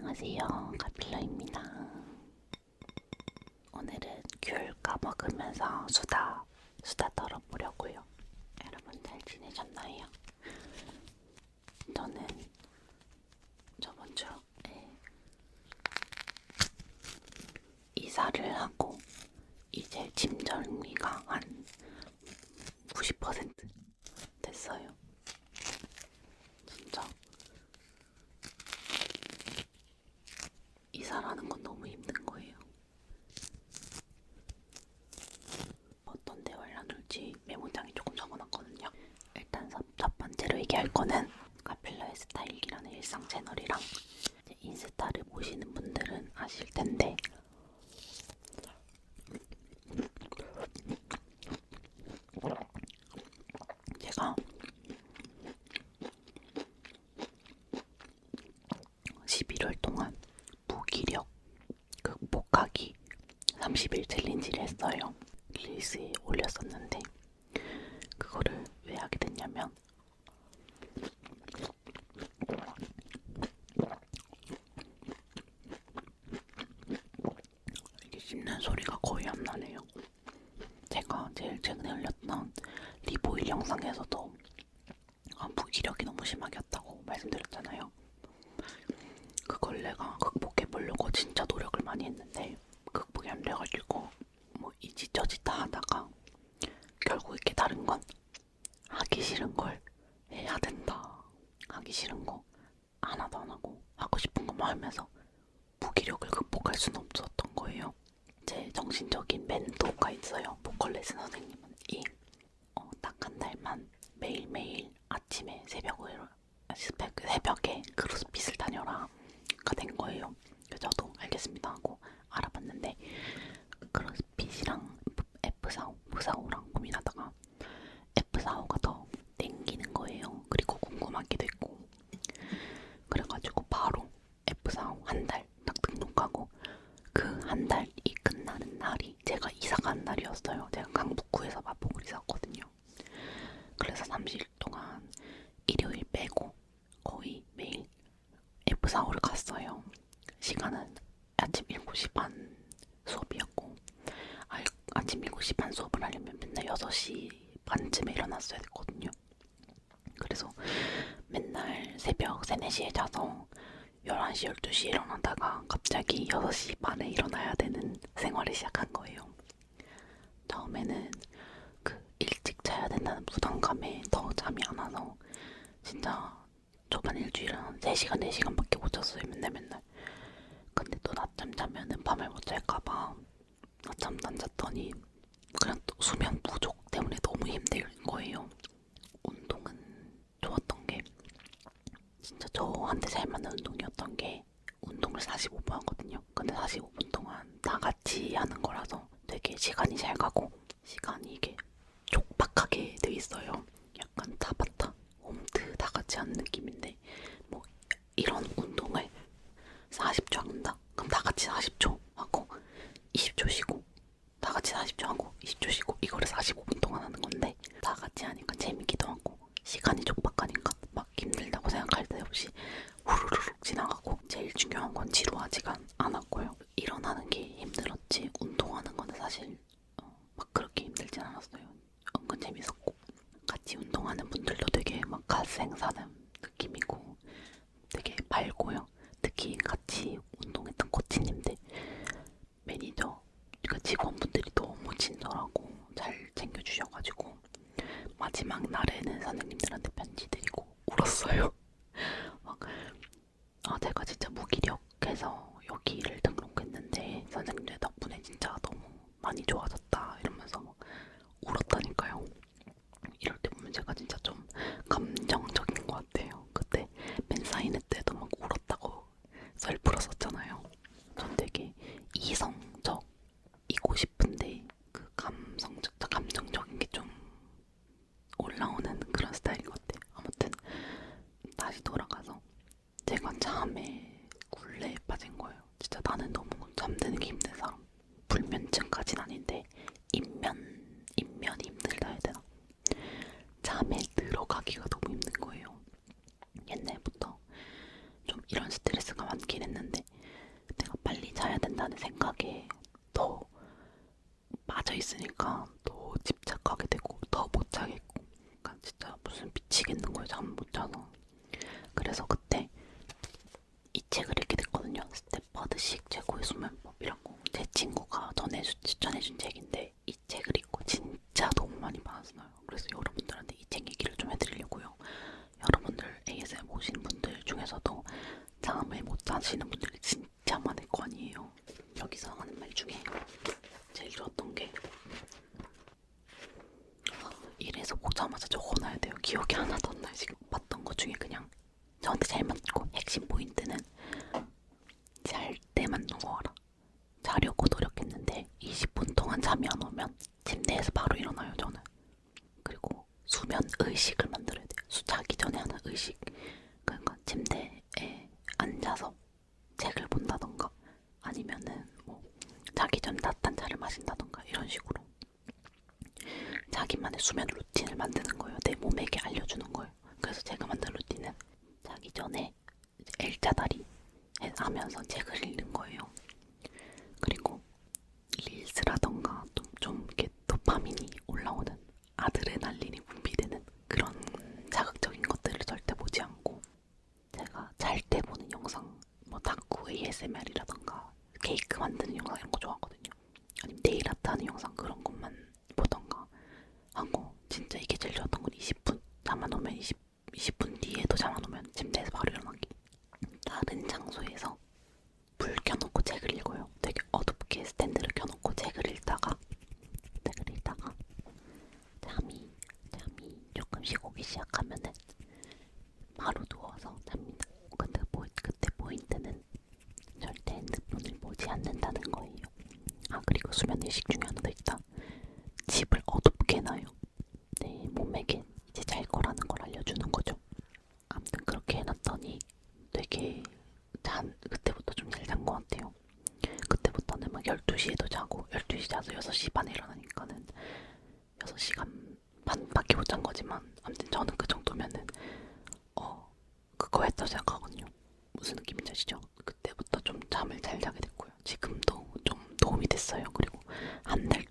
안녕하세요. 가필러입니다. 오늘은 귤 까먹으면서 수다, 수다 떨어보려고요. 여러분 잘 지내셨나요? 저는 저번 주에 이사를 하고 페이지 메모장이 조금 적어놨거든요. 일단 첫 번째로 얘기할 거는 카필러의 스타일기라는 일상 채널이랑 인스타를 보시는 분들은 아실 텐데 씹는 소리가 거의 안 나네요. 제가 제일 최근에 올렸던 리보일 영상에서도 사우를 갔어요. 시간은 아침 7시 반 수업이었고 아, 아침 7시 반 수업을 하려면 맨날 6시 반쯤에 일어났어야 됐거든요. 그래서 맨날 새벽 3, 4시에 자서 11시, 12시에 일어나다가 갑자기 6시 반에 일어나야 되는 생활을 시작한 거예요. 처음에는 그 일찍 자야 된다는 부담감에 더 잠이 안 와서 진짜 초반 일주일은 3시간, 4시간 봤더니 그냥 수면 부족 때문에 너무 힘든 거예요. 운동은 좋았던 게 진짜 저한테 잘 맞는 운동이었던 게 운동을 45분 하거든요. 근데 45분 동안 다 같이 하는 거라서 되게 시간이 잘 가고 시간이 이게 지루하지가 않 많이 좋아졌다. 이런 스트레스가 많긴 했는데 내가 빨리 자야 된다는 생각에 더 빠져 있으니까 Tack Jokan. 글자 다리 하면서 책을 읽는 거예요. 생각하거든요. 무슨 느낌인지 아시죠? 그때부터 좀 잠을 잘 자게 됐고요. 지금도 좀 도움이 됐어요. 그리고 한 달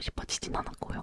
싶어지진 않았고요.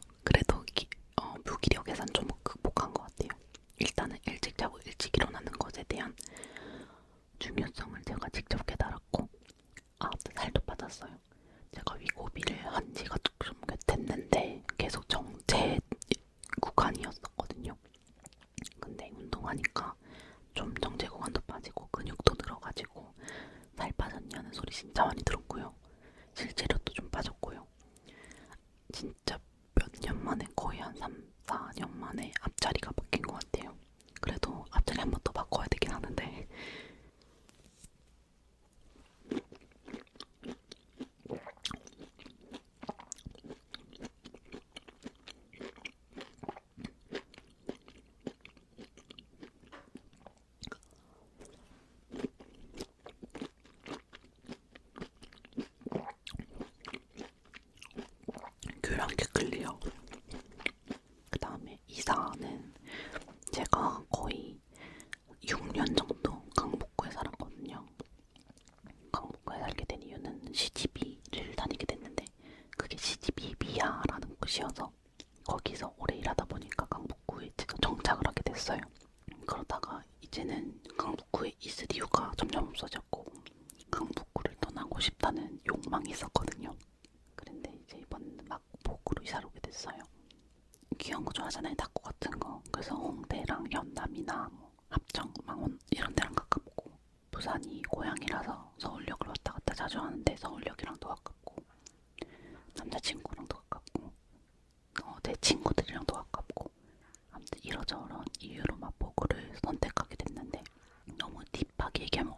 요렇게 클리어. 그 다음에 이사는 제가 거의 6년 정도 강북구에 살았거든요. 강북구에 살게 된 이유는 CGV를 다니게 됐는데 그게 cgv비야라는 곳이어서 거기서 오래 일하다 보니까 강북구에 제가 정착을 하게 됐어요. 그러다가 이제는 강북구에 있을 이유가 점점 없어졌고 강북구를 떠나고 싶다는 욕망이 있었거든요. 이사 오게 됐어요. 귀한 거 좋아하잖아요. 닭고 같은 거. 그래서 홍대랑 연남이나 뭐 합정, 망원 이런 데랑 가깝고 부산이 고향이라서 서울역을 왔다 갔다 자주 하는데 서울역이랑도 가깝고 남자친구랑도 가깝고 어, 내 친구들이랑도 가깝고 아무튼 이러저런 이유로 맛보고를 선택하게 됐는데 너무 딥하게 얘기하면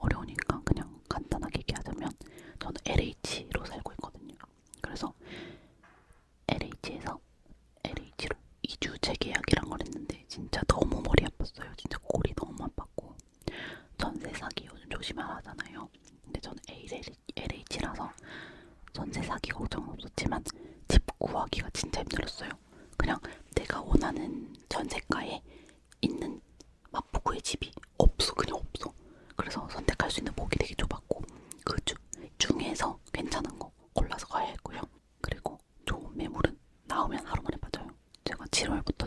치료할 것도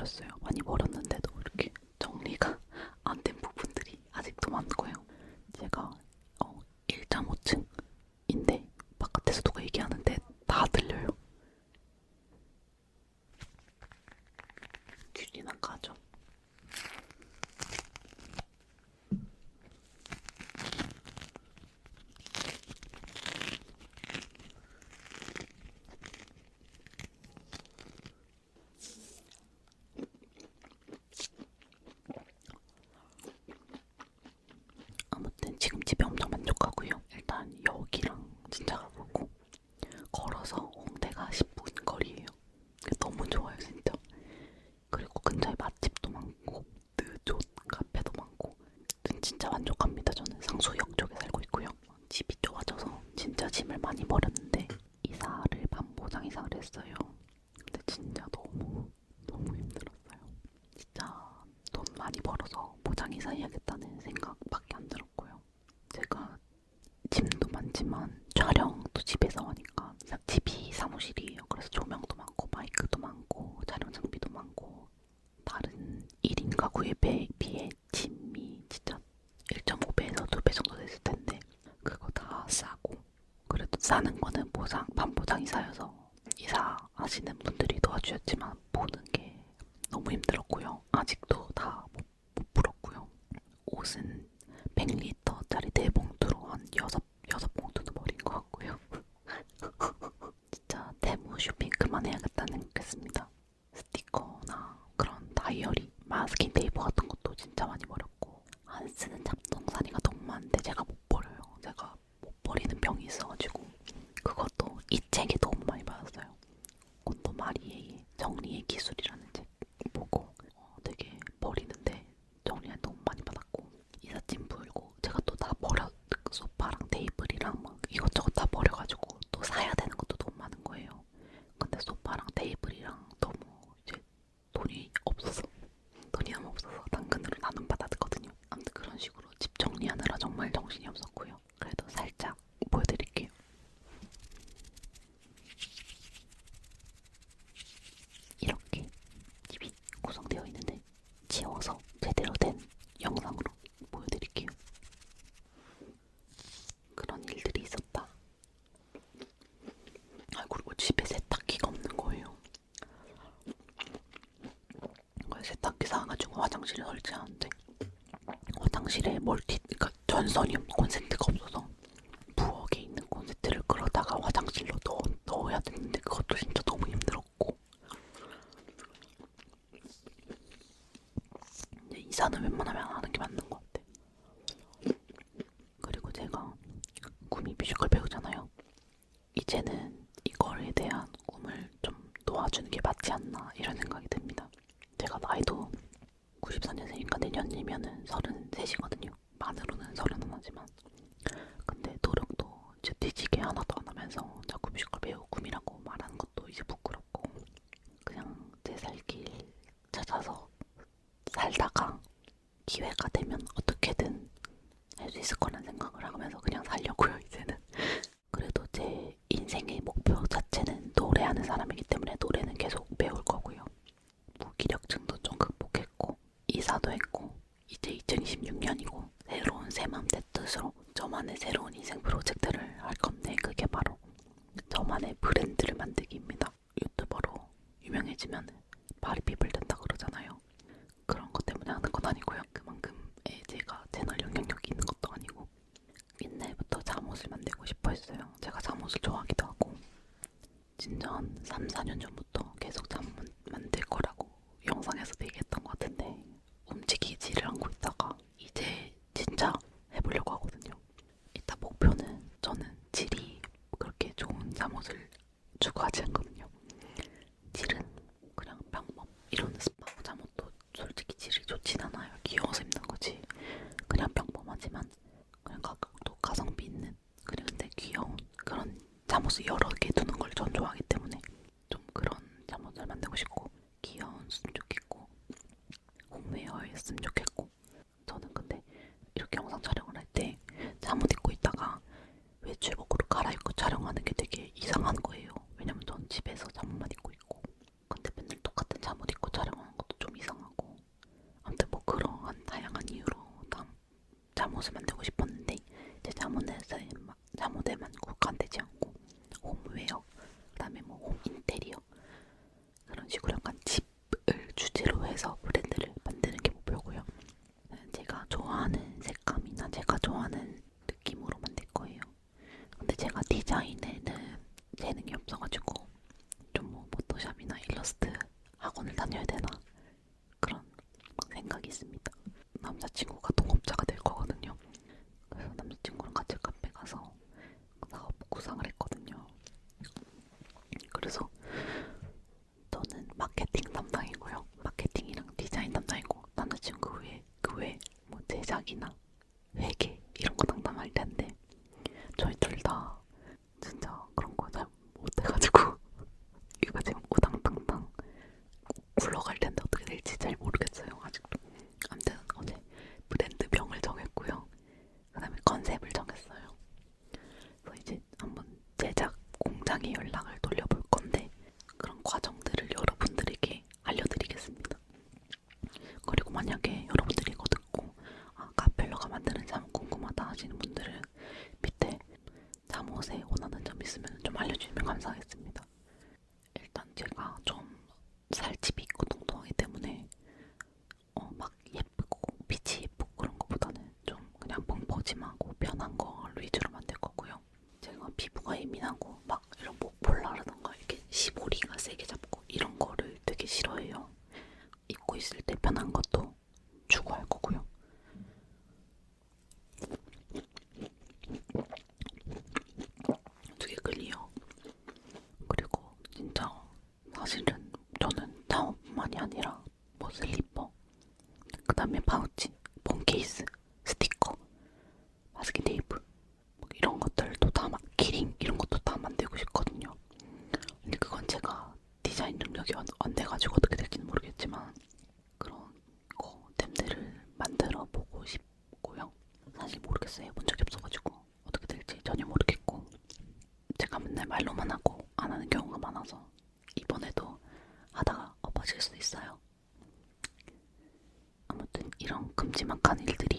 벌었어요. 많이 벌었는데 Aku. 이제는 이거에 대한 꿈을 좀 놓아주는 게 맞지 않나 이런 생각이 듭니다. 제가 나이도 94년생이니까 내년이면은 33이거든요. 만으로는 31이지만 근데 노력도 뒤지게 하나도 안 하면서 이사도 했고 이제 2026년이고 새로운 새맘때 뜻으로 저만의 새로운 인생 프로젝트를 할 건데 그게 바로 저만의 브랜드를 만들기입니다. 유튜버로 유명해지면 사못을 추구하지 않거든요. 그런 다양한 이유로 다음 잠옷을 만들고 싶어요. 이런 끔찍한 일들이